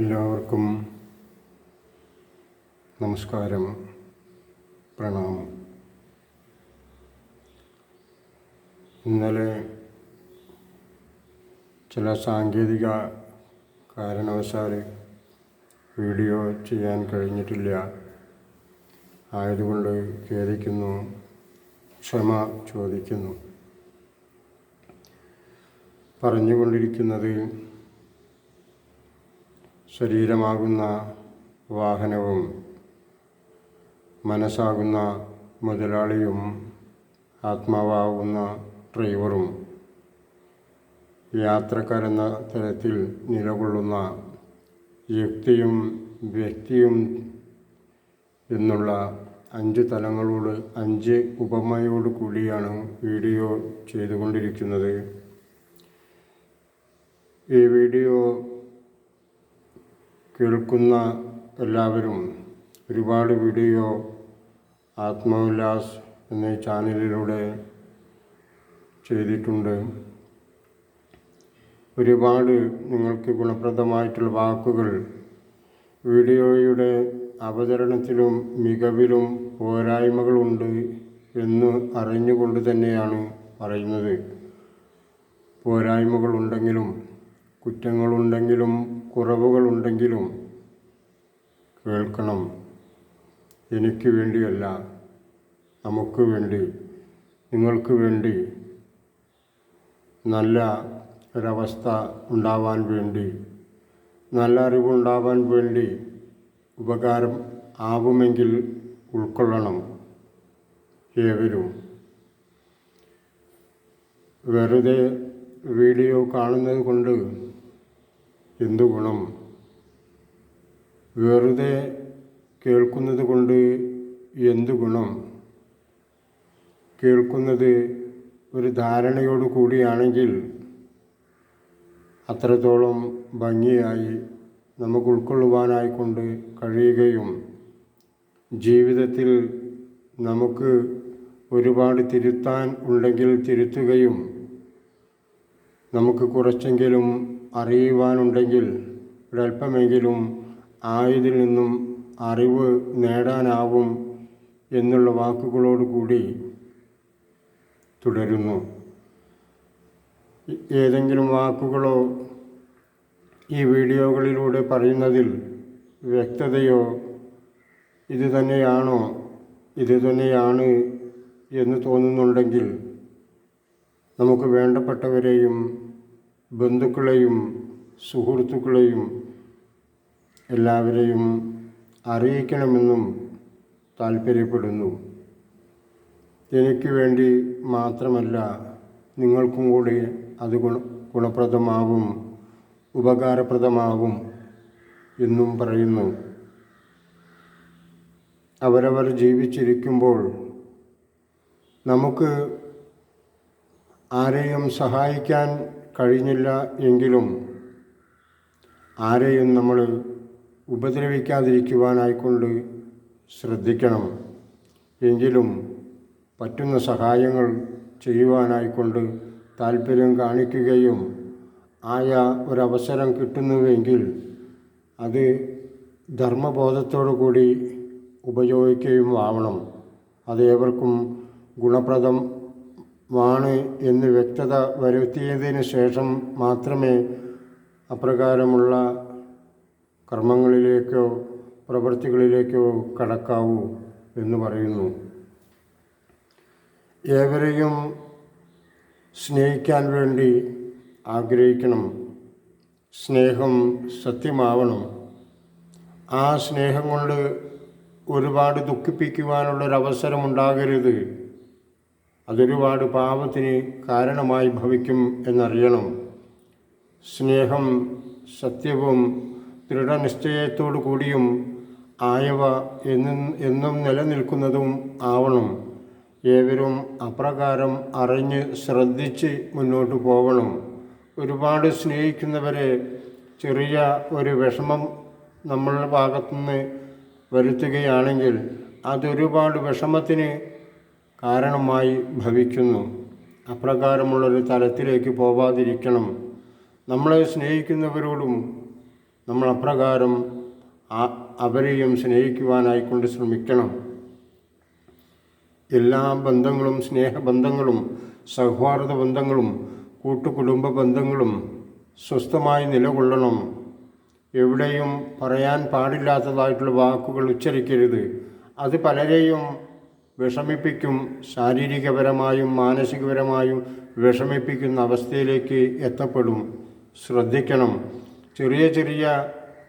എല്ലാവർക്കും നമസ്കാരം പ്രണാമം. ഇന്നലെ ചില സാങ്കേതിക കാരണവശാൽ വീഡിയോ ചെയ്യാൻ കഴിഞ്ഞിട്ടില്ല. ആയതുകൊണ്ട് ഖേദിക്കുന്നു ക്ഷമ ചോദിക്കുന്നു. പറഞ്ഞുകൊണ്ടിരിക്കുന്നത് ശരീരമാകുന്ന വാഹനവും മനസ്സാകുന്ന മുതലാളിയും ആത്മാവാകുന്ന ഡ്രൈവറും യാത്രക്കാരെന്ന തരത്തിൽ നിലകൊള്ളുന്ന യുക്തിയും വ്യക്തിയും എന്നുള്ള അഞ്ച് തലങ്ങളോട് അഞ്ച് ഉപമയോട് കൂടിയാണ് വീഡിയോ ചെയ്തുകൊണ്ടിരിക്കുന്നത്. ഈ വീഡിയോ കേൾക്കുന്ന എല്ലാവരും ഒരുപാട് വീഡിയോ ആത്മവിലാസ് എന്ന ചാനലിലൂടെ ചെയ്തിട്ടുണ്ട്. ഒരുപാട് നിങ്ങൾക്ക് ഗുണപ്രദമായിട്ടുള്ള വാക്കുകൾ വീഡിയോയുടെ അവതരണത്തിലും മികവിലും പോരായ്മകളുണ്ട് എന്ന് അറിഞ്ഞുകൊണ്ട് തന്നെയാണ് പറയുന്നത്. പോരായ്മകളുണ്ടെങ്കിലും കുറ്റങ്ങളുണ്ടെങ്കിലും കുറവുകളുണ്ടെങ്കിലും കേൾക്കണം. എനിക്ക് വേണ്ടിയല്ല നമുക്ക് വേണ്ടി നിങ്ങൾക്ക് വേണ്ടി നല്ല ഒരവസ്ഥ ഉണ്ടാവാൻ വേണ്ടി നല്ല അറിവുണ്ടാവാൻ വേണ്ടി ഉപകാരം ആവുമെങ്കിൽ ഉൾക്കൊള്ളണം ഏവരും. വെറുതെ വീഡിയോ കാണുന്നത് കൊണ്ട് എന്തു ഗുണം? വെറുതെ കേൾക്കുന്നത് കൊണ്ട് എന്തു ഗുണം? കേൾക്കുന്നത് ഒരു ധാരണയോട് കൂടിയാണെങ്കിൽ അത്രത്തോളം ഭംഗിയായി നമുക്ക് ഉൾക്കൊള്ളുവാനായിക്കൊണ്ട് കഴിയുകയും ജീവിതത്തിൽ നമുക്ക് ഒരുപാട് തിരുത്താൻ ഉണ്ടെങ്കിൽ തിരുത്തുകയും നമുക്ക് കുറച്ചെങ്കിലും അറിയുവാനുണ്ടെങ്കിൽ ഒരല്പമെങ്കിലും ആയതിൽ നിന്നും അറിവ് നേടാനാവും എന്നുള്ള വാക്കുകളോട് കൂടി തുടരുന്നു. ഏതെങ്കിലും വാക്കുകളോ ഈ വീഡിയോകളിലൂടെ പറയുന്നതിൽ വ്യക്തതയോ ഇത് തന്നെയാണോ ഇത് തന്നെയാണ് എന്ന് തോന്നുന്നുണ്ടെങ്കിൽ നമുക്ക് വേണ്ടപ്പെട്ടവരെയും ബന്ധുക്കളെയും സുഹൃത്തുക്കളെയും എല്ലാവരെയും അറിയിക്കണമെന്നും താൽപ്പര്യപ്പെടുന്നു എനിക്ക് വേണ്ടി മാത്രമല്ല നിങ്ങൾക്കും കൂടി അത് ഗുണ ഗുണപ്രദമാവും ഉപകാരപ്രദമാവും എന്നും പറയുന്നു. അവരവർ ജീവിച്ചിരിക്കുമ്പോൾ നമുക്ക് ആരെയും സഹായിക്കാൻ കഴിഞ്ഞില്ല എങ്കിലും ആരെയും നമ്മൾ ഉപദ്രവിക്കാതിരിക്കുവാനായിക്കൊണ്ട് ശ്രദ്ധിക്കണം. എങ്കിലും പറ്റുന്ന സഹായങ്ങൾ ചെയ്യുവാനായിക്കൊണ്ട് താല്പര്യം കാണിക്കുകയും ആയ ഒരവസരം കിട്ടുന്നുവെങ്കിൽ അത് ധർമ്മബോധത്തോടു കൂടി ഉപയോഗിക്കുകയും ആവണം. അത് ഏവർക്കും ഗുണപ്രദമാണ് എന്ന് വ്യക്തത വരുത്തിയതിന് ശേഷം മാത്രമേ അപ്രകാരമുള്ള കർമ്മങ്ങളിലേക്കോ പ്രവൃത്തികളിലേക്കോ കടക്കാവൂ എന്ന് പറയുന്നു. ഏവരെയും സ്നേഹിക്കാൻ വേണ്ടി ആഗ്രഹിക്കണം. സ്നേഹം സത്യമാവണം. ആ സ്നേഹം കൊണ്ട് ഒരുപാട് ദുഃഖിപ്പിക്കുവാനുള്ളൊരവസരമുണ്ടാകരുത്. അതൊരുപാട് പാപത്തിന് കാരണമായി ഭവിക്കും എന്നറിയണം. സ്നേഹം സത്യവും ദൃഢനിശ്ചയത്തോടു കൂടിയും ആയവ എന്നും എന്നും നിലനിൽക്കുന്നതും ആവണം. ഏവരും അപ്രകാരം അറിഞ്ഞ് ശ്രദ്ധിച്ച് മുന്നോട്ട് പോകണം ഒരുപാട് സ്നേഹിക്കുന്നവരെ ചെറിയ ഒരു വിഷമം നമ്മളുടെ ഭാഗത്തുനിന്ന് വരുത്തുകയാണെങ്കിൽ അതൊരുപാട് വിഷമത്തിന് കാരണമായി ഭവിക്കുന്നു. അപ്രകാരമുള്ളൊരു തലത്തിലേക്ക് പോവാതിരിക്കണം. നമ്മളെ സ്നേഹിക്കുന്നവരോടും നമ്മൾ അപ്രകാരം അവരെയും സ്നേഹിക്കുവാനായിക്കൊണ്ട് ശ്രമിക്കണം. എല്ലാ ബന്ധങ്ങളും സ്നേഹബന്ധങ്ങളും സൗഹാർദ്ദ ബന്ധങ്ങളും കൂട്ടുകുടുംബ ബന്ധങ്ങളും സ്വസ്ഥമായി നിലകൊള്ളണം. എവിടെയും പറയാൻ പാടില്ലാത്തതായിട്ടുള്ള വാക്കുകൾ ഉച്ചരിക്കരുത്. അത് പലരെയും വിഷമിപ്പിക്കും ശാരീരികപരമായും മാനസികപരമായും വിഷമിപ്പിക്കുന്ന അവസ്ഥയിലേക്ക് എത്തപ്പെടും. ശ്രദ്ധിക്കണം. ചെറിയ ചെറിയ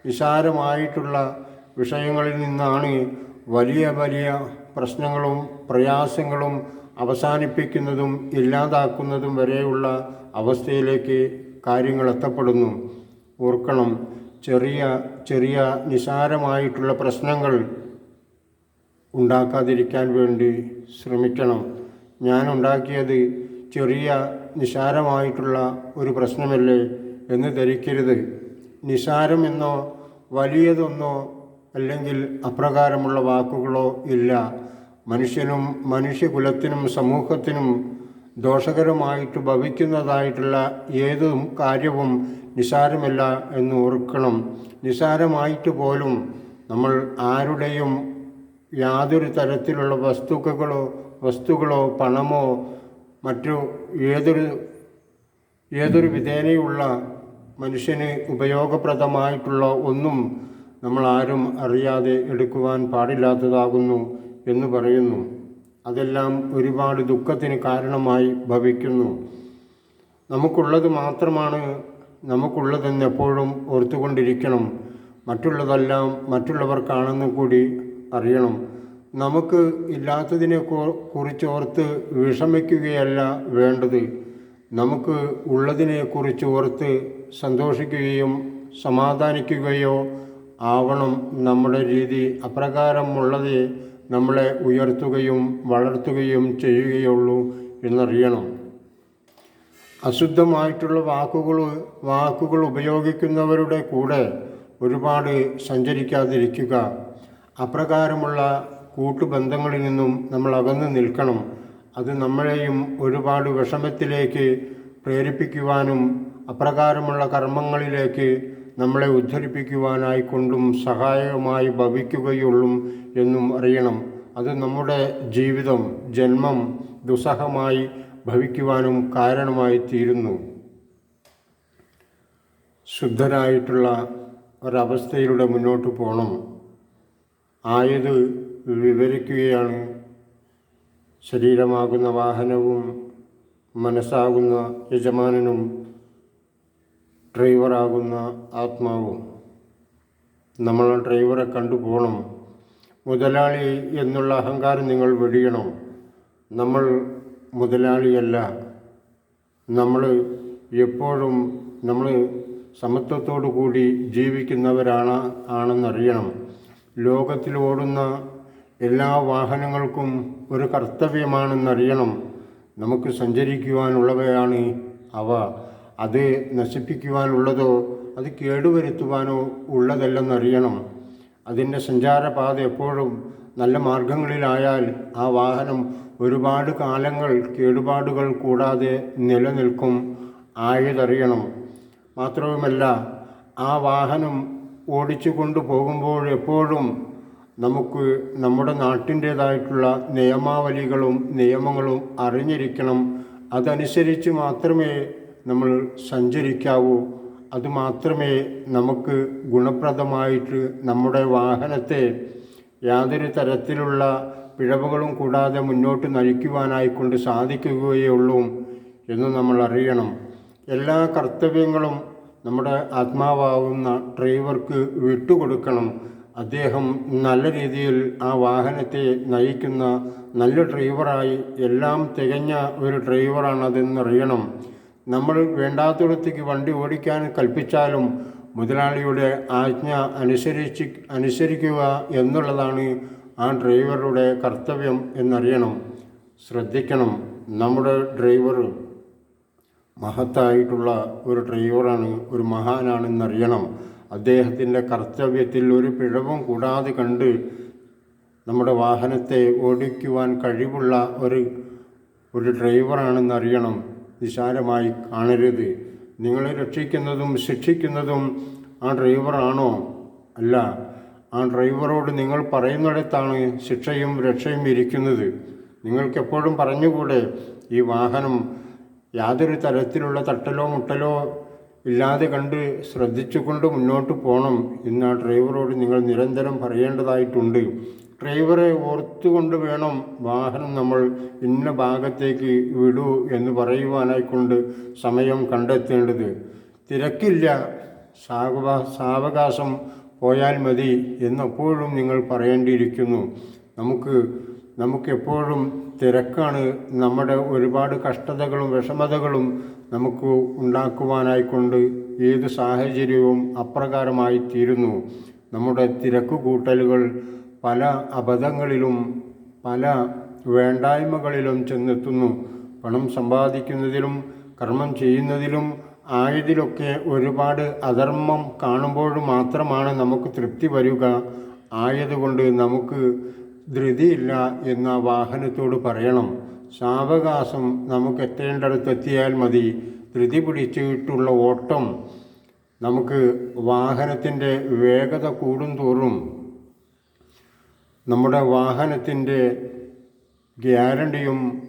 വിശാലമായിട്ടുള്ള വിഷയങ്ങളിൽ നിന്നാണ് വലിയ വലിയ പ്രശ്നങ്ങളും പ്രയാസങ്ങളും അവസാനിപ്പിക്കുന്നതും ഇല്ലാതാക്കുന്നതും വരെയുള്ള അവസ്ഥയിലേക്ക് കാര്യങ്ങൾ എത്തപ്പെടുന്നു. ഓർക്കണം ചെറിയ ചെറിയ നിസാരമായിട്ടുള്ള പ്രശ്നങ്ങൾ ഉണ്ടാക്കാതിരിക്കാൻ വേണ്ടി ശ്രമിക്കണം. ഞാൻ ഉണ്ടാക്കിയത് ചെറിയ നിസാരമായിട്ടുള്ള ഒരു പ്രശ്നമല്ലേ എന്ന് ധരിക്കരുത്. നിസാരമെന്നോ വലിയതൊന്നോ അല്ലെങ്കിൽ അപ്രകാരമുള്ള വാക്കുകളോ ഇല്ല. മനുഷ്യനും മനുഷ്യകുലത്തിനും സമൂഹത്തിനും ദോഷകരമായിട്ട് ഭവിക്കുന്നതായിട്ടുള്ള ഏതും കാര്യവും നിസാരമല്ല എന്ന് ഓർക്കണം. നിസാരമായിട്ട് പോലും നമ്മൾ ആരുടെയും യാതൊരു തരത്തിലുള്ള വസ്തുക്കളോ വസ്തുക്കളോ പണമോ മറ്റു ഏതൊരു ഏതൊരു വിധേനയുള്ള മനുഷ്യന് ഉപയോഗപ്രദമായിട്ടുള്ള ഒന്നും നമ്മൾ ആരും അറിയാതെ എടുക്കുവാൻ പാടില്ലാത്തതാകുന്നു എന്ന് പറയുന്നു. അതെല്ലാം ഒരുപാട് ദുഃഖത്തിന് കാരണമായി ഭവിക്കുന്നു. നമുക്കുള്ളത് മാത്രമാണ് നമുക്കുള്ളതെന്ന് എപ്പോഴും ഓർത്തുകൊണ്ടിരിക്കണം. മറ്റുള്ളതെല്ലാം മറ്റുള്ളവർക്കാണെന്ന് കൂടി അറിയണം. നമുക്ക് ഇല്ലാത്തതിനെ കുറിച്ചോർത്ത് വിഷമിക്കുകയല്ല വേണ്ടത്. നമുക്ക് ഉള്ളതിനെ കുറിച്ച് ഓർത്ത് സന്തോഷിക്കുകയും സമാധാനിക്കുകയോ ആവണം നമ്മുടെ രീതി അപ്രകാരമുള്ളത് നമ്മളെ ഉയർത്തുകയും വളർത്തുകയും ചെയ്യുകയുള്ളൂ എന്നറിയണം. അശുദ്ധമായിട്ടുള്ള വാക്കുകൾ വാക്കുകൾ ഉപയോഗിക്കുന്നവരുടെ കൂടെ ഒരുപാട് സഞ്ചരിക്കാതിരിക്കുക. അപ്രകാരമുള്ള കൂട്ടുബന്ധങ്ങളിൽ നിന്നും നമ്മൾ അകന്നു നിൽക്കണം. അത് നമ്മളെയും ഒരുപാട് വിഷമത്തിലേക്ക് പ്രേരിപ്പിക്കുവാനും അപ്രകാരമുള്ള കർമ്മങ്ങളിലേക്ക് നമ്മളെ ഉദ്ധരിപ്പിക്കുവാനായിക്കൊണ്ടും സഹായകമായി ഭവിക്കുകയുള്ളൂ എന്നും അറിയണം. അത് നമ്മുടെ ജീവിതം ജന്മം ദുസ്സഹമായി ഭവിക്കുവാനും കാരണമായി തീരുന്നു. ശുദ്ധരായിട്ടുള്ള ഒരവസ്ഥയിലൂടെ മുന്നോട്ട് പോകണം ആയത് വിവരിക്കുകയാണ്. ശരീരമാകുന്ന വാഹനവും മനസ്സാകുന്ന യജമാനനും ഡ്രൈവറാകുന്ന ആത്മാവും. നമ്മൾ ഡ്രൈവറെ കണ്ടു പോകണം. മുതലാളി എന്നുള്ള അഹങ്കാരം നിങ്ങൾ വെടിയണം. നമ്മൾ മുതലാളിയല്ല. നമ്മൾ എപ്പോഴും നമ്മൾ സമത്വത്തോടു കൂടി ജീവിക്കുന്നവരാണ് ആണെന്നറിയണം. ലോകത്തിൽ ഓടുന്ന എല്ലാ വാഹനങ്ങൾക്കും ഒരു കർത്തവ്യമാണെന്നറിയണം. നമുക്ക് സഞ്ചരിക്കുവാനുള്ളവയാണ് അവ. അത് നശിപ്പിക്കുവാനുള്ളതോ അത് കേടുവരുത്തുവാനോ ഉള്ളതല്ലെന്നറിയണം. അതിന്റെ സഞ്ചാരപാത എപ്പോഴും നല്ല മാർഗങ്ങളിലായാൽ ആ വാഹനം ഒരുപാട് കാലങ്ങൾ കേടുപാടുകൾ കൂടാതെ നിലനിൽക്കും ആയതറിയണം. മാത്രവുമല്ല ആ വാഹനം ഓടിച്ചു കൊണ്ടുപോകുമ്പോൾ എപ്പോഴും നമുക്ക് നമ്മുടെ നാട്ടിന്റേതായിട്ടുള്ള നിയമാവലികളും നിയമങ്ങളും അറിഞ്ഞിരിക്കണം. അതനുസരിച്ച് മാത്രമേ നമ്മൾ സഞ്ചരിക്കാവൂ. അതുമാത്രമേ നമുക്ക് ഗുണപ്രദമായിട്ട് നമ്മുടെ വാഹനത്തെ യാതൊരു തരത്തിലുള്ള പിഴവുകളും കൂടാതെ മുന്നോട്ട് നയിക്കുവാനായിക്കൊണ്ട് സാധിക്കുകയുള്ളൂ എന്ന് നമ്മൾ അറിയണം. എല്ലാ കർത്തവ്യങ്ങളും നമ്മുടെ ആത്മാവാകുന്ന ഡ്രൈവർക്ക് വിട്ടുകൊടുക്കണം. അദ്ദേഹം നല്ല രീതിയിൽ ആ വാഹനത്തെ നയിക്കുന്ന നല്ല ഡ്രൈവറായി എല്ലാം തികഞ്ഞ ഒരു ഡ്രൈവറാണതെന്നറിയണം. നമ്മൾ വേണ്ടാത്തിടത്തേക്ക് വണ്ടി ഓടിക്കാൻ കൽപ്പിച്ചാലും മുതലാളിയുടെ ആജ്ഞ അനുസരിച്ച് അനുസരിക്കുക എന്നുള്ളതാണ് ആ ഡ്രൈവറുടെ കർത്തവ്യം എന്നറിയണം. ശ്രദ്ധിക്കണം. നമ്മുടെ ഡ്രൈവർ മഹത്തായിട്ടുള്ള ഒരു ഡ്രൈവറാണ് ഒരു മഹാനാണെന്നറിയണം. അദ്ദേഹത്തിന്റെ കർത്തവ്യത്തിൽ ഒരു പിഴവും കൂടാതെ കണ്ട് നമ്മുടെ വാഹനത്തെ ഓടിക്കുവാൻ കഴിവുള്ള ഒരു ഒരു ഡ്രൈവറാണെന്നറിയണം. നിസാരമായി കാണരുത്. നിങ്ങളെ രക്ഷിക്കുന്നതും ശിക്ഷിക്കുന്നതും ആ ഡ്രൈവറാണോ? അല്ല. ആ ഡ്രൈവറോട് നിങ്ങൾ പറയുന്നിടത്താണ് ശിക്ഷയും രക്ഷയും ഇരിക്കുന്നത്. നിങ്ങൾക്കെപ്പോഴും പറഞ്ഞുകൂടെ ഈ വാഹനം യാതൊരു തരത്തിലുള്ള തട്ടലോ മുട്ടലോ ഇല്ലാതെ കണ്ട് ശ്രദ്ധിച്ചുകൊണ്ട് മുന്നോട്ട് പോകണം എന്ന് ആ ഡ്രൈവറോട് നിങ്ങൾ നിരന്തരം പറയേണ്ടതായിട്ടുണ്ട്. ഡ്രൈവറെ ഓർത്തുകൊണ്ട് വേണം വാഹനം നമ്മൾ ഇന്ന ഭാഗത്തേക്ക് വിടൂ എന്ന് പറയുവാനായിക്കൊണ്ട് സമയം കണ്ടെത്തേണ്ടത്. തിരക്കില്ല. സാവകാ സാവകാശം പോയാൽ മതി എന്നെപ്പോഴും നിങ്ങൾ പറയേണ്ടിയിരിക്കുന്നു. നമുക്ക് നമുക്കെപ്പോഴും തിരക്കാണ്. നമ്മുടെ ഒരുപാട് കഷ്ടതകളും വിഷമതകളും നമുക്ക് ഉണ്ടാക്കുവാനായിക്കൊണ്ട് ഏത് സാഹചര്യവും അപ്രകാരമായി തീരുന്നു. നമ്മുടെ തിരക്ക് കൂട്ടലുകൾ പല അബദ്ധങ്ങളിലും പല വേണ്ടായ്മകളിലും ചെന്നെത്തുന്നു. പണം സമ്പാദിക്കുന്നതിലും കർമ്മം ചെയ്യുന്നതിലും ആയതിലൊക്കെ ഒരുപാട് അധർമ്മം കാണുമ്പോൾ മാത്രമാണ് നമുക്ക് തൃപ്തി വരിക. ആയതുകൊണ്ട് നമുക്ക് ധൃതിയില്ല എന്ന വാഹനത്തോട് പറയണം. സാവകാശം നമുക്ക് എത്തേണ്ടടുത്ത് എത്തിയാൽ മതി. ധൃതി പിടിച്ചിട്ടുള്ള ഓട്ടം നമുക്ക് വാഹനത്തിന്റെ വേഗത കൂടും തോറും നമ്മുടെ വാഹനത്തിന്റെ ഗ്യാരണ്ടിയും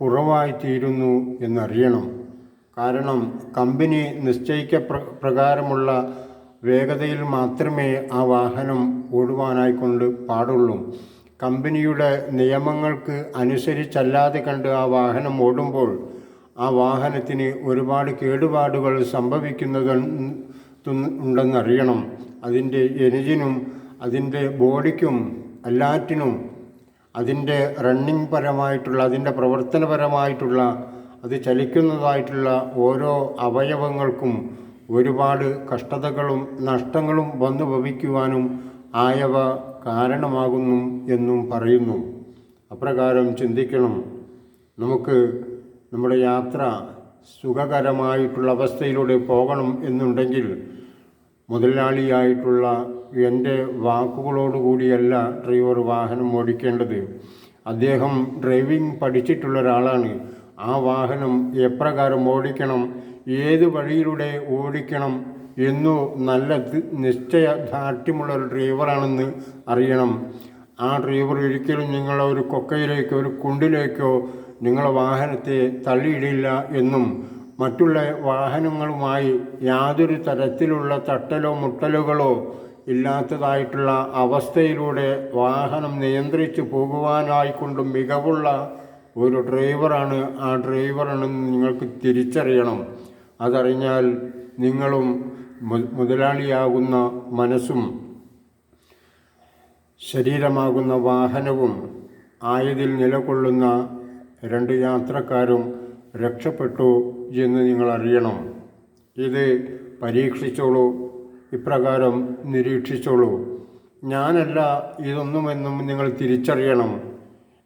കുറവായിത്തീരുന്നു എന്നറിയണം. കാരണം കമ്പനി നിശ്ചയിക്ക പ്രകാരമുള്ള വേഗതയിൽ മാത്രമേ ആ വാഹനം ഓടുവാനായിക്കൊണ്ട് പാടുള്ളൂ. കമ്പനിയുടെ നിയമങ്ങൾക്ക് അനുസരിച്ചല്ലാതെ കണ്ട് ആ വാഹനം ഓടുമ്പോൾ ആ വാഹനത്തിന് ഒരുപാട് കേടുപാടുകൾ സംഭവിക്കുന്നത് ഉണ്ടെന്നറിയണം. അതിന്റെ എഞ്ചിനും അതിന്റെ ബോഡിക്കും എല്ലാറ്റിനും അതിന്റെ റണ്ണിങ് പരമായിട്ടുള്ള അതിന്റെ പ്രവർത്തനപരമായിട്ടുള്ള അത് ചലിക്കുന്നതായിട്ടുള്ള ഓരോ അവയവങ്ങൾക്കും ഒരുപാട് കഷ്ടതകളും നഷ്ടങ്ങളും വന്നു ഭവിക്കുവാനും ആയവ കാരണമാകുന്നു എന്നും പറയുന്നു. അപ്രകാരം ചിന്തിക്കണം. നമുക്ക് നമ്മുടെ യാത്ര സുഖകരമായിട്ടുള്ള അവസ്ഥയിലൂടെ പോകണം എന്നുണ്ടെങ്കിൽ മുതലാളിയായിട്ടുള്ള എന്റെ വാക്കുകളോടുകൂടിയല്ല ഡ്രൈവർ വാഹനം ഓടിക്കേണ്ടത്. അദ്ദേഹം ഡ്രൈവിംഗ് പഠിച്ചിട്ടുള്ള ഒരാളാണ്. ആ വാഹനം എപ്രകാരം ഓടിക്കണം ഏത് വഴിയിലൂടെ ഓടിക്കണം എന്നു നല്ല നിശ്ചയ ദാർഢ്യമുള്ള ഒരു ഡ്രൈവറാണെന്ന് അറിയണം. ആ ഡ്രൈവർ ഒരിക്കലും നിങ്ങളെ ഒരു കൊക്കയിലേക്കോ ഒരു കുണ്ടിലേക്കോ നിങ്ങളെ വാഹനത്തെ തള്ളിയിടില്ല എന്നും മറ്റുള്ള വാഹനങ്ങളുമായി യാതൊരു തരത്തിലുള്ള തട്ടലോ മുട്ടലുകളോ ഇല്ലാത്തതായിട്ടുള്ള അവസ്ഥയിലൂടെ വാഹനം നിയന്ത്രിച്ചു പോകുവാനായിക്കൊണ്ട് മികവുള്ള ഒരു ഡ്രൈവറാണ് ആ ഡ്രൈവറാണെന്ന് നിങ്ങൾക്ക് തിരിച്ചറിയണം. അതറിഞ്ഞാൽ നിങ്ങളും മുതലാളിയാകുന്ന മനസ്സും ശരീരമാകുന്ന വാഹനവും ആയതിൽ നിലകൊള്ളുന്ന രണ്ട് യാത്രക്കാരും രക്ഷപ്പെട്ടു എന്ന് നിങ്ങൾ അറിയണം. ഇത് പരീക്ഷിച്ചോളൂ. ഇപ്രകാരം നിരീക്ഷിച്ചോളൂ. ഞാനല്ല ഇതൊന്നുമെന്നും നിങ്ങൾ തിരിച്ചറിയണം.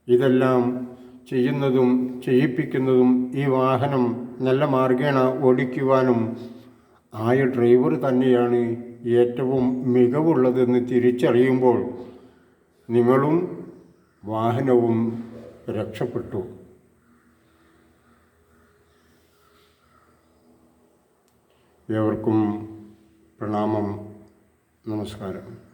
ഇതെല്ലാം ചെയ്യുന്നതും ചെയ്യിപ്പിക്കുന്നതും ഈ വാഹനം നല്ല മാർഗേണ ഓടിക്കുവാനും ആയ ഡ്രൈവർ തന്നെയാണ് ഏറ്റവും മികവുള്ളതെന്ന് തിരിച്ചറിയുമ്പോൾ നിങ്ങളും വാഹനവും രക്ഷപ്പെട്ടു. ഏവർക്കും പ്രണാമം. നമസ്കാരം.